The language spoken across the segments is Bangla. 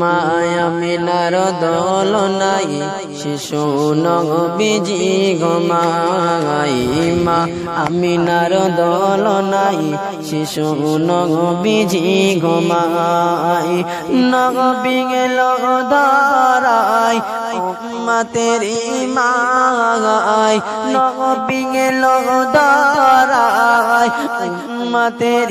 মায়ামিনার দল নাই, শিশু নবীজি ঘুমাই। মা আমিনার দল নাই, শিশু নবীজি ঘুমাই। নবী গেল দারাই উম্মতের মাগাই নবী গেল দারাই উম্মতের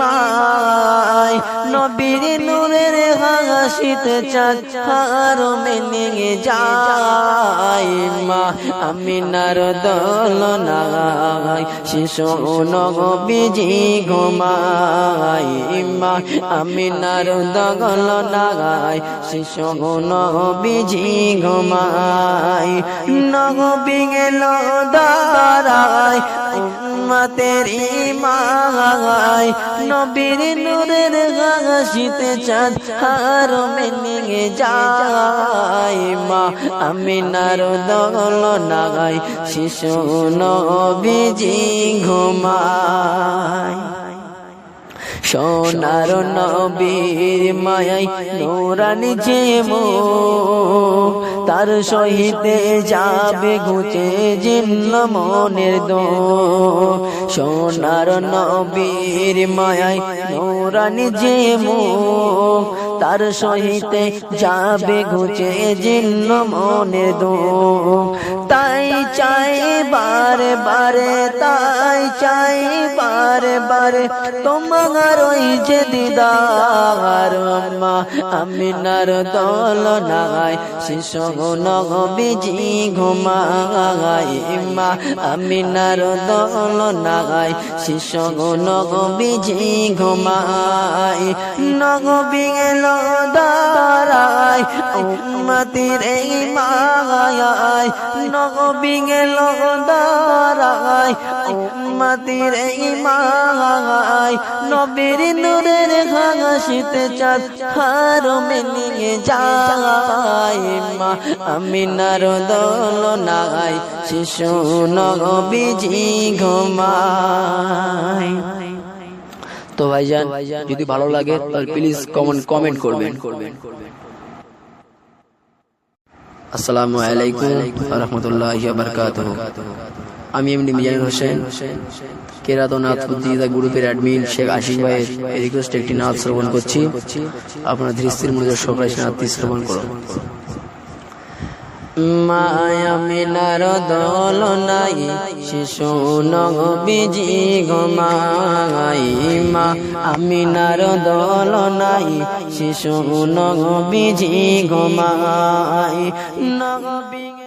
মাই নবীর নূরের হাসিতে চাঁদ আর মেনে যায়। মা আমিনার দল নাই, শিশু নবীজি ঘুমাই মা আমিনার দগল নাগাই শিশু নবীজি ঘুমাই নবী গেল দাঁড়ায় উম্মতের ইমাই নবীর নূরের হাসিতে চাঁদ হারমে নিয়ে যায়। মা আমিনার দল নাগাই, শিশু নবীজি ঘুমায়। সোনার নবীর মায়াই নোরানি যে তার সহিতে যাবে ঘুচে জিন্ন মনের দো। সোনার নবীর মায়াই নোরানি যে তার সহিতে যাবে ঘুচে জিন্ন মনের দো তাই চাই বারে বারে, তাই চাই বারে বারে তোমার ওই যে দিদার মা। আমিনার দল নাগাই শিশু নবীজি ঘুমাই। মা, আমিনার দল নাগাই শিশু নবীজি ঘুমাই। নগ গেল দাঁড়াই উম্মতির এই মায়ায় নবী গেল দাঁড়াই উম্মতির এই মায়ায়, নবীর নূরের হাসিতে চাঁদ হার মেনে যায়। মা আমিনার দল নাই, শিশু নবীজি ঘুমায়। তো ভাইজান যদি ভালো লাগে তাহলে প্লিজ কমেন্ট কমেন্ট করবেন। আসসালামু আলাইকুম রহমতুল্লাহ বারকাতুহ। আমি এমনি মিজানুর হোসেন কেরাতনাথ বুদ্ধিদা গ্রুপের অ্যাডমিন শেখ আশিক ভাইয়ের রিকোয়েস্ট একটি নাচ শ্রবণ করছি। আপনার ধীরস্থির মধ্যে সহকারে সে নাচটি শ্রবণ করুন মায়ামিনার দল নাই শিশু নবীজি গমাই মা আমিনার দল নাই শিশু নবীজি গমাই নবী